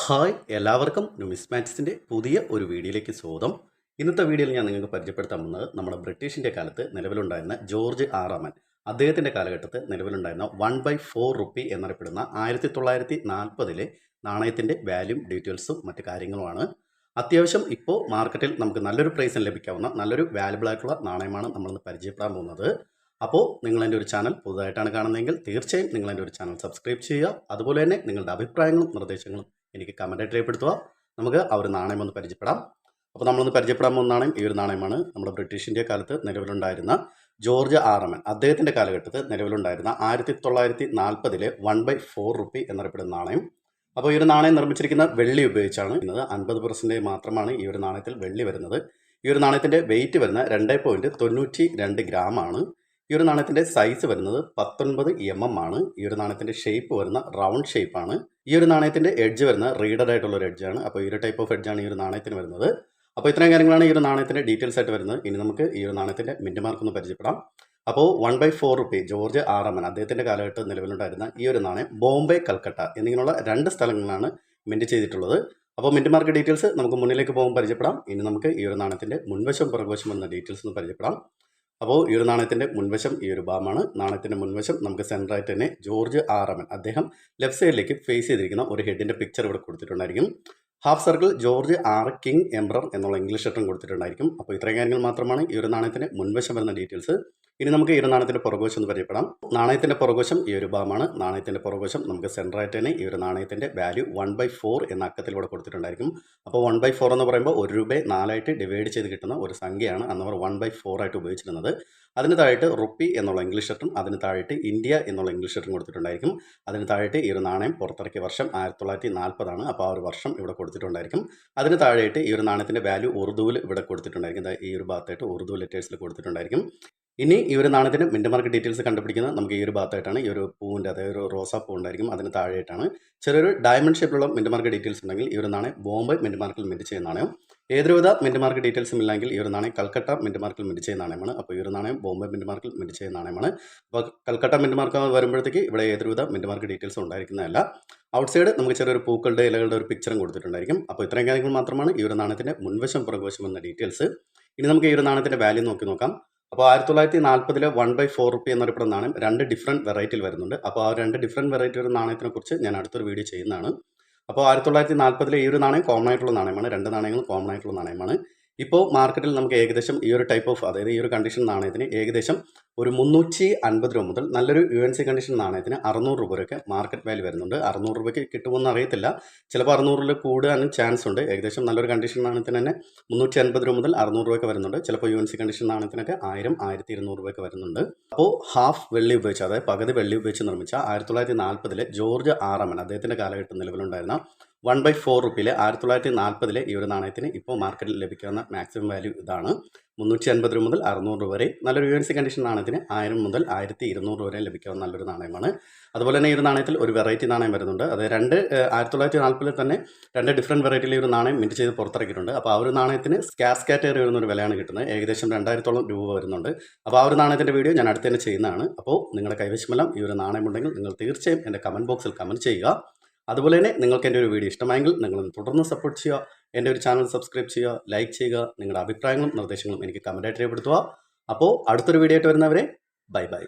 Hi എല്ലാവർക്കും ന്യൂമിസ്മാറ്റിക്സിന്റെ പുതിയ ഒരു വീഡിയോയിലേക്ക് സ്വാഗതം. ഇന്നത്തെ വീഡിയോയിൽ ഞാൻ നിങ്ങൾക്ക് പരിചയപ്പെടുത്താൻ വന്നത് നമ്മുടെ ബ്രിട്ടീഷിന്റെ കാലത്ത് നിലവിലുണ്ടായിരുന്ന ജോർജ് ആറാമൻ അദ്ദേഹത്തിന്റെ കാലഘട്ടത്ത് നിലവിലുണ്ടായിരുന്ന വൺ ബൈ ഫോർ റുപ്പി എന്നറിയപ്പെടുന്ന ആയിരത്തി തൊള്ളായിരത്തി നാൽപ്പതിലെ നാണയത്തിന്റെ വാല്യൂം ഡീറ്റെയിൽസും മറ്റു കാര്യങ്ങളുമാണ്. അത്യാവശ്യം ഇപ്പോൾ മാർക്കറ്റിൽ നമുക്ക് നല്ലൊരു പ്രൈസിന് ലഭിക്കാവുന്ന നല്ലൊരു വാല്യബിൾ ആയിട്ടുള്ള നാണയമാണ് നമ്മളിന്ന് പരിചയപ്പെടാൻ പോകുന്നത്. അപ്പോൾ നിങ്ങൾ എന്റെ ഒരു ചാനൽ പുതുതായിട്ടാണ് കാണുന്നതെങ്കിൽ തീർച്ചയായും നിങ്ങൾ എന്റെ ഒരു ചാനൽ സബ്സ്ക്രൈബ് ചെയ്യുക. അതുപോലെ തന്നെ നിങ്ങളുടെ അഭിപ്രായങ്ങളും നിർദ്ദേശങ്ങളും എനിക്ക് കമന്റ് രേഖപ്പെടുത്തുക. നമുക്ക് ഒരു നാണയം ഒന്ന് പരിചയപ്പെടാം. അപ്പോൾ നമ്മളൊന്ന് പരിചയപ്പെടാൻ പോകുന്ന നാണയം ഈ ഒരു നാണയമാണ്. നമ്മുടെ ബ്രിട്ടീഷ് ഇന്ത്യ കാലത്ത് നിലവിലുണ്ടായിരുന്ന ജോർജ് ആറമൻ അദ്ദേഹത്തിന്റെ കാലഘട്ടത്തിൽ നിലവിലുണ്ടായിരുന്ന ആയിരത്തി തൊള്ളായിരത്തി നാൽപ്പതിലെ വൺ ബൈ ഫോർ റുപ്പി എന്നറിയപ്പെടുന്ന നാണയം. അപ്പോൾ ഈ ഒരു നാണയം നിർമ്മിച്ചിരിക്കുന്ന വെള്ളി ഉപയോഗിച്ചാണ് ഇന്നത്. അൻപത് പെർസെന്റേജ് മാത്രമാണ് ഈ ഒരു നാണയത്തിൽ വെള്ളി വരുന്നത്. ഈ ഒരു നാണയത്തിന്റെ വെയിറ്റ് വരുന്ന രണ്ട് പോയിന്റ് തൊണ്ണൂറ്റി രണ്ട് ഗ്രാമാണ് ഈ ഒരു നാണയത്തിന്റെ സൈസ് വരുന്നത് പത്തൊൻപത് എം എം ആണ്. ഈ ഒരു നാണയത്തിന്റെ ഷേപ്പ് വരുന്ന റൗണ്ട് ഷേപ്പാണ് ഈ ഒരു നാണയത്തിന്റെ എഡ്ജ് വരുന്ന റീഡർ ആയിട്ടുള്ള ഒരു എഡ്ജാണ് അപ്പോൾ ഈ ഒരു ടൈപ്പ് ഓഫ് എഡ്ജാണ് ഈ ഒരു നാണയത്തിന് വരുന്നത്. അപ്പോൾ ഇത്രയും കാര്യങ്ങളാണ് ഈ ഒരു നാണയത്തിന്റെ ഡീറ്റെയിൽസ് ആയിട്ട് വരുന്നത്. ഇനി നമുക്ക് ഈ ഒരു നാണയത്തിന്റെ മിന്റ് മാർക്ക് ഒന്ന് പരിചയപ്പെടാം. അപ്പോൾ one by four rupee George ആറമൻ അദ്ദേഹത്തിന്റെ കാലഘട്ടത്തിൽ നിലവിലുണ്ടായിരുന്ന ഈ ഒരു നാണയം ബോംബെ കൽക്കട്ട എന്നിങ്ങനെയുള്ള രണ്ട് സ്ഥലങ്ങളാണ് മിന്റ് ചെയ്തിട്ടുള്ളത്. അപ്പോൾ മിന്റ് മാർക്ക് ഡീറ്റെയിൽസ് നമുക്ക് മുന്നിലേക്ക് പോകുമ്പോൾ പരിചയപ്പെടാം. ഇനി നമുക്ക് ഈ ഒരു നാണയത്തിന്റെ മുൻവശം പുറകുവശം എന്ന ഡീറ്റെയിൽസ് ഒന്ന് പരിചയപ്പെടാം. അപ്പോൾ ഈ ഒരു നാണയത്തിന്റെ മുൻവശം ഈ ഒരു ഭാഗമാണ്. നാണയത്തിന്റെ മുൻവശം നമുക്ക് സെന്ററായിട്ട് തന്നെ ജോർജ് ആറമൻ അദ്ദേഹം ലെഫ്റ്റ് സൈഡിലേക്ക് ഫേസ് ചെയ്തിരിക്കുന്ന ഒരു ഹെഡിന്റെ പിക്ചർ ഇവിടെ കൊടുത്തിട്ടുണ്ടായിരിക്കും. Half circle George R king emperor എന്നുള്ള ഇംഗ്ലീഷ് ലെറ്ററും കൊടുത്തിട്ടുണ്ടായിരിക്കും. അപ്പോൾ ഇത്രയും കാര്യങ്ങൾ മാത്രമാണ് ഈ ഒരു നാണയത്തിന്റെ മുൻവശം വരുന്ന ഡീറ്റെയിൽസ് ഇനി നമുക്ക് ഈ ഒരു നാണയത്തിന്റെ പുറകുവശം എന്ന് പരിചയപ്പെടാം. നാണയത്തിന്റെ പുറകുവശം ഈ ഒരു ഭാഗമാണ്. നാണയത്തിന്റെ പുറകുവശം നമുക്ക് സെൻട്രായിട്ട് തന്നെ ഈ ഒരു നാണയത്തിന്റെ വാല്യൂ വൺ ബൈ ഫോർ എന്ന അക്കത്തിൽ ഇവിടെ കൊടുത്തിട്ടുണ്ടായിരിക്കും. അപ്പോൾ വൺ ബൈ ഫോർ എന്ന് പറയുമ്പോൾ ഒരു രൂപ നാലായിട്ട് ഡിവൈഡ് ചെയ്ത് കിട്ടുന്ന ഒരു സംഖ്യയാണ് അന്നവർ വൺ ബൈ ഫോർ ആയിട്ട് ഉപയോഗിച്ചിരുന്നത് അതിന് താഴെ റുപ്പി എന്നുള്ള ഇംഗ്ലീഷ് ലെറ്ററും അതിന് താഴെ ഇന്ത്യ എന്നുള്ള ഇംഗ്ലീഷ് ലെറ്ററും കൊടുത്തിട്ടുണ്ടായിരിക്കും. അതിന് താഴെ ഈ ഒരു നാണയം പുറത്തിറക്കിയ വർഷം ആയിരത്തി തൊള്ളായിരത്തി നാൽപ്പതാണ് അപ്പോൾ ആ ഒരു വർഷം ഇവിടെ കൊടുത്തിട്ടുണ്ടായിരിക്കും. അതിന് താഴെ ഈ ഒരു നാണയത്തിന്റെ വാല്യൂ ഉറുദുവിൽ ഇവിടെ കൊടുത്തിട്ടുണ്ടായിരിക്കും. ഈ ഒരു ഭാഗത്തായിട്ട് ഉറുദു ലെറ്റേഴ്സിൽ കൊടുത്തിട്ടുണ്ടായിരിക്കും. ഇനി ഈ ഒരു നാണയത്തിന് മിന്റ് മാർക്ക് ഡീറ്റെയിൽസ് കണ്ടുപിടിക്കുന്നത് നമുക്ക് ഈ ഒരു ഭാഗത്തായിട്ടാണ്. ഈ ഒരു പൂവിന്റെ അതായത് ഒരു റോസാ പൂ ഉണ്ടായിരിക്കും അതിന് താഴെയായിട്ടാണ്. ചെറിയൊരു ഡയമണ്ട് ഷേപ്പിലുള്ള മിന്റ് മാർക്ക് ഡീറ്റെയിൽസ് ഉണ്ടെങ്കിൽ ഈ ഒരു നാണയം ബോംബെ മിന്റ് മാർക്കിൽ മിന്റ് ചെയ്യുന്ന നാണയം. ഏതൊരുവിധ മിന്റ് മാർക്ക് ഡീറ്റെയിൽസും ഇല്ലെങ്കിൽ ഈ ഒരു നാണയം കൽക്കട്ട മിന്റ് മാർക്കിൽ മിന്റ് ചെയ്യുന്ന നാണയമാണ്. അപ്പോൾ ഈ ഒരു നാണയം ബോംബെ മിന്റ് മാർക്കിൽ മിന്റ് ചെയ്യുന്ന നാണയമാണ്. അപ്പോൾ കൽക്കട്ട മിന്റ് മാർക്ക് വരുമ്പോഴത്തേക്ക് ഇവിടെ ഏതൊരുവിധ മിന്റ് മാർക്ക് ഡീറ്റെയിൽസ് ഉണ്ടായിരിക്കുന്നതല്ല. ഔട്ട് സൈഡ് നമുക്ക് ചെറിയൊരു പൂക്കളുടെ ഇലകളുടെ ഒരു പിക്ചറും കൊടുത്തിട്ടുണ്ടായിരിക്കും. അപ്പോൾ ഇത്രയും കാര്യങ്ങൾ മാത്രമാണ് ഈ ഒരു നാണയത്തിന്റെ മുൻവശം പുറകുവശം എന്ന ഡീറ്റെയിൽസ്. ഇനി നമുക്ക് ഈ ഒരു നാണയത്തിന്റെ വാല്യൂ നോക്കി നോക്കാം. അപ്പോൾ ആയിരത്തി തൊള്ളായിരത്തി നാൽപ്പതിലെ വൺ ബൈ ഫോർ റുപ്പി എന്നറിയപ്പെടുന്ന നാണയം രണ്ട് ഡിഫറെന്റ് വെറൈറ്റിയിൽ വരുന്നുണ്ട്. അപ്പോൾ ആ രണ്ട് ഡിഫറന്റ് വെറൈറ്റി വരുന്ന നാണയത്തിനെ കുറിച്ച് ഞാൻ അടുത്തൊരു വീഡിയോ ചെയ്യുന്നതാണ്. അപ്പോൾ ആയിരത്തി തൊള്ളായിരത്തി നാൽപ്പതിലെ ഈ ഒരു നാണയം കോമൺ ആയിട്ടുള്ള നാണയമാണ്. രണ്ട് നാണയങ്ങളും കോമൺ ആയിട്ടുള്ള നാണയമാണ്. ഇപ്പോൾ മാർക്കറ്റിൽ നമുക്ക് ഏകദേശം ഈ ഒരു ടൈപ്പ് ഓഫ് അതായത് ഈ ഒരു കണ്ടീഷൻ നാണയത്തിന് ഏകദേശം ഒരു മുന്നൂറ്റി അൻപത് രൂപ മുതൽ നല്ലൊരു യു എൻ സി കണ്ടീഷൻ നാണയത്തിന് അറുന്നൂറ് രൂപ വരെയൊക്കെ മാർക്കറ്റ് വാല്യൂ വരുന്നുണ്ട്. അറുന്നൂറ് രൂപയ്ക്ക് കിട്ടുമെന്ന് അറിയത്തില്ല. ചിലപ്പോൾ അറുന്നൂറിൽ കൂടാനും ചാൻസ് ഉണ്ട്. ഏകദേശം നല്ലൊരു കണ്ടീഷൻ നാണയത്തിന് തന്നെ മുന്നൂറ്റി അൻപത് രൂപ മുതൽ അറുന്നൂറ് രൂപയ്ക്ക് വരുന്നുണ്ട്. ചിലപ്പോൾ യു എൻ സി കണ്ടീഷൻ നാണയത്തിനൊക്കെ ആയിരം ആയിരത്തി ഇരുന്നൂറ് രൂപയ്ക്ക് വരുന്നുണ്ട്. അപ്പോൾ ഹാഫ് വെള്ളി ഉപയോഗിച്ച് അതായത് പകുതി വെള്ളി ഉപയോഗിച്ച് നിർമ്മിച്ച ആയിരത്തി തൊള്ളായിരത്തി നാൽപ്പതിലെ ജോർജ് ആറമൻ അദ്ദേഹത്തിന്റെ കാലഘട്ടം നിലവിലുണ്ടായിരുന്ന വൺ ബൈ ഫോർ റുപ്പിയിലെ ആയിരത്തി തൊള്ളായിരത്തി നാൽപ്പതിലെ ഈ ഒരു നാണയത്തിന് ഇപ്പോൾ മാർക്കറ്റിൽ ലഭിക്കുന്ന മാക്സിമം വാല്യൂ ഇതാണ്. മുന്നൂറ്റി അൻപത് രൂപ മുതൽ അറുന്നൂറ് രൂപ വരെ. നല്ലൊരു യു എൻ സി കണ്ടീഷൻ നാണയത്തിന് ആയിരം മുതൽ ആയിരത്തി ഇരുന്നൂറ് രൂപ വരെ ലഭിക്കാവുന്ന നല്ലൊരു നാണയമാണ്. അതുപോലെ തന്നെ ഈ ഒരു നാണയത്തിൽ ഒരു വെറൈറ്റി നാണയം വരുന്നുണ്ട്. അത് രണ്ട് ആയിരത്തി തൊള്ളായിരത്തി നാൽപ്പതിൽ തന്നെ രണ്ട് ഡിഫറെന്റ് വെറൈറ്റിയിൽ ഒരു നാണയം മിന്റ് ചെയ്ത് പുറത്തിറക്കിയിട്ടുണ്ട്. അപ്പോൾ ആ ഒരു നാണയത്തിന് സ്കാസ് കാറ്റഗറി വരുന്ന ഒരു വിലയാണ് കിട്ടുന്നത്. ഏകദേശം രണ്ടായിരത്തോളം രൂപ വരുന്നുണ്ട്. അപ്പോൾ ആ ഒരു നാണയത്തിന്റെ വീഡിയോ ഞാൻ അടുത്ത് തന്നെ ചെയ്യുന്നതാണ്. അപ്പോൾ നിങ്ങളുടെ കൈവശമെല്ലാം ഈ ഒരു നാണയം ഉണ്ടെങ്കിൽ നിങ്ങൾ തീർച്ചയായും എന്റെ കമന്റ് ബോക്സിൽ കമന്റ് ചെയ്യുക. അതുപോലെ തന്നെ നിങ്ങൾക്ക് എന്റെ ഒരു വീഡിയോ ഇഷ്ടമായെങ്കിൽ നിങ്ങൾ തുടർന്ന് സപ്പോർട്ട് ചെയ്യുക. എന്റെ ഒരു ചാനൽ സബ്സ്ക്രൈബ് ചെയ്യുക ലൈക്ക് ചെയ്യുക നിങ്ങളുടെ അഭിപ്രായങ്ങളും നിർദ്ദേശങ്ങളും എനിക്ക് കമന്റായിട്ട് രേഖപ്പെടുത്തുക. അപ്പോൾ അടുത്തൊരു വീഡിയോ ആയിട്ട് വരുന്നവരെ ബൈ ബൈ